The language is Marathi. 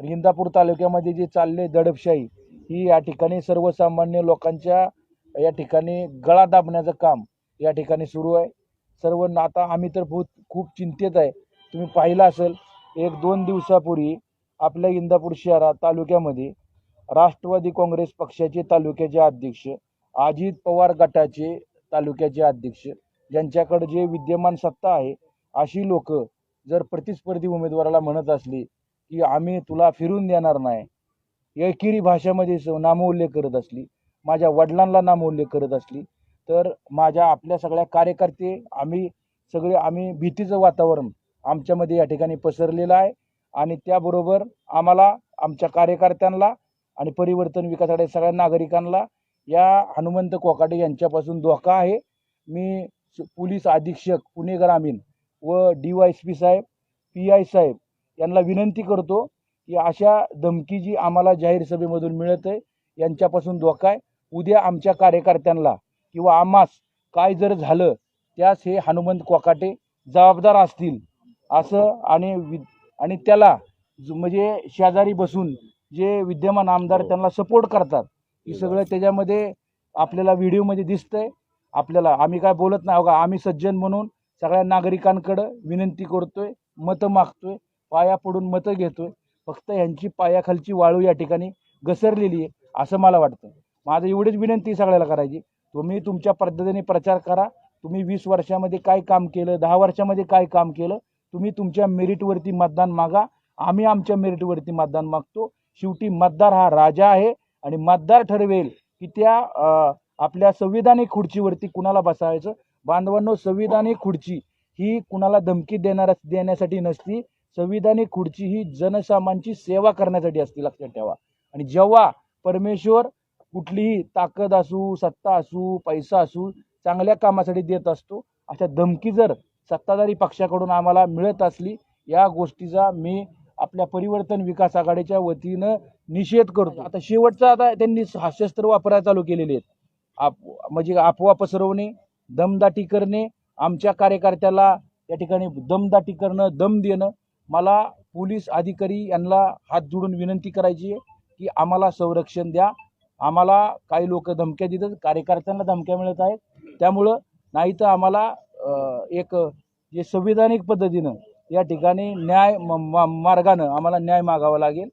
पण इंदापूर तालुक्यामध्ये जे चालले दडपशाही ही या ठिकाणी सर्वसामान्य लोकांच्या या ठिकाणी गळा दाबण्याचं काम या ठिकाणी सुरू आहे. सर्व न- आता आम्ही तर बहुत खूप चिंतेत आहे. तुम्ही पाहिलं असेल एक दोन दिवसापूर्वी आपल्या इंदापूर शहरात तालुक्यामध्ये राष्ट्रवादी काँग्रेस पक्षाचे तालुक्याचे अध्यक्ष अजित पवार गटाचे तालुक्याचे अध्यक्ष ज्यांच्याकडे जे विद्यमान सत्ता आहे अशी लोक जर प्रतिस्पर्धी उमेदवाराला म्हणत असली की आम्ही तुला फिरून देणार नाही. एकेरी भाषेमध्ये स- नामोल्लेख करत असली माझ्या वडिलांना नामोल्लेख करत असली तर माझ्या आपल्या सगळ्या कार्यकर्ते आम्ही सगळे आम्ही भीतीचं वातावरण आमच्यामध्ये या ठिकाणी पसरलेलं आहे. आणि त्याबरोबर आम्हाला आमच्या कार्यकर्त्यांना आणि परिवर्तन विकासाकडे सगळ्या नागरिकांना या हनुमंत कोकाटे यांच्यापासून धोका आहे. मी पोलीस अधीक्षक पुणे ग्रामीण व डी वाय एस पी साहेब पी आय साहेब यांना विनंती करतो की अशा धमकी जी आम्हाला जाहीर सभेमधून मिळत आहे यांच्यापासून धोका आहे. उद्या आमच्या कार्यकर्त्यांना किंवा आम्हास काय जर झालं त्यास हे हनुमंत कोकाटे जबाबदार असतील. असं आणि वि आणि त्याला ज- म्हणजे शेजारी बसून जे विद्यमान आमदार त्यांना सपोर्ट करतात. ही सगळं त्याच्यामध्ये आपल्याला व्हिडिओमध्ये दिसतंय. आपल्याला आम्ही काय बोलत नाही बघा आम्ही सज्जन म्हणून सगळ्या नागरिकांकडं विनंती करतोय मतं मागतोय. पाया पडून मतं घेतोय. फक्त यांची पायाखालची वाळू या ठिकाणी घसरलेली आहे असं मला वाटतं. माझं एवढीच विनंती सगळ्याला करायची. तुम्ही तुमच्या पद्धतीने प्रचार करा. तुम्ही वीस वर्षामध्ये काय काम केलं दहा वर्षामध्ये काय काम केलं तुम्ही तुमच्या मेरिटवरती मतदान मागा. आम्ही आमच्या मेरिटवरती मतदान मागतो. शेवटी मतदार हा राजा आहे आणि मतदार ठरवेल की त्या आपल्या संविधानिक खुर्चीवरती कुणाला बसायचं. बांधवांनो संविधानिक खुर्ची ही कुणाला धमकी देणार देण्यासाठी नसती. संविधानिक खुर्ची ही जनसामान्यांची सेवा करण्यासाठी असते लक्षात ठेवा. आणि जेव्हा परमेश्वर कुठलीही ताकद असू सत्ता असू पैसा असू चांगल्या कामासाठी देत असतो अशा धमकी जर सत्ताधारी पक्षाकडून आम्हाला मिळत असली या गोष्टीचा मी आपल्या परिवर्तन विकास आघाडीच्या वतीनं निषेध करतो. आता शेवटचा आता त्यांनी हास्यस्त्र वापरायला चालू केलेले आहेत. आप म्हणजे अफवा पसरवणे दमदाटी करणे आमच्या कार्यकर्त्याला या ठिकाणी दमदाटी करणं दम देणं मला पोलीस अधिकारी यांना हात जोडून विनंती करायची आहे की आम्हाला संरक्षण द्या. आम्हाला काही लोक धमक्या देतात कार्यकर्त्यांना धमक्या मिळत आहेत. त्यामुळं नाही तर आम्हाला एक जे संविधानिक पद्धतीनं या ठिकाणी न्याय म- मार्गानं आम्हाला न्याय मागावा लागेल.